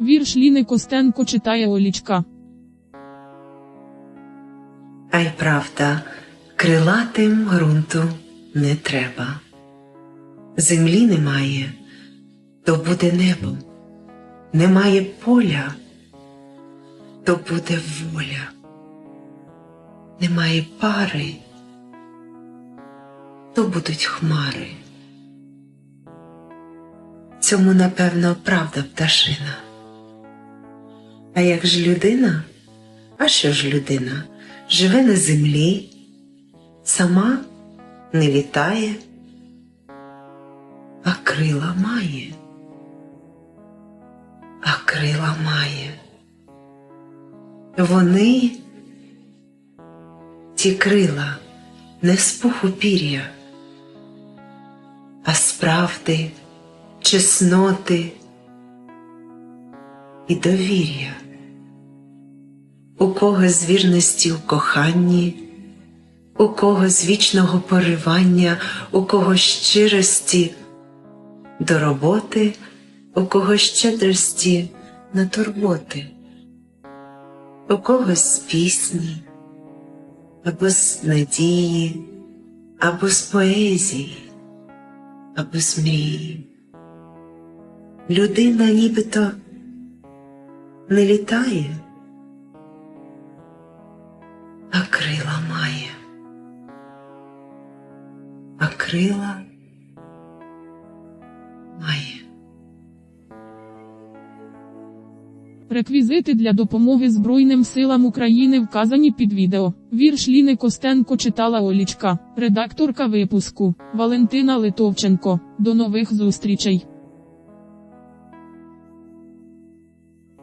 Вірш Ліни Костенко читає Олічка. А й правда, крилатим ґрунту не треба. Землі немає, то буде небо. Немає поля, то буде воля. Немає пари, то будуть хмари. Цьому, напевно, правда пташина. А як ж людина? А що ж людина? Живе на землі, сама не літає, а крила має, а крила має. Вони, ті крила, не з пуху пір'я, а з правди, чесноти і довір'я у кого з вірності у коханні, у кого з вічного поривання, у кого щирості до роботи, у кого щедрості на турботи, у когось з пісні, або з надії, або з поезії, або з мрії. Людина нібито не літає крила має. А крила має. Реквізити для допомоги Збройним силам України вказані під відео. Вірш Ліни Костенко читала Олічка, редакторка випуску Валентина Литовченко. До нових зустрічей.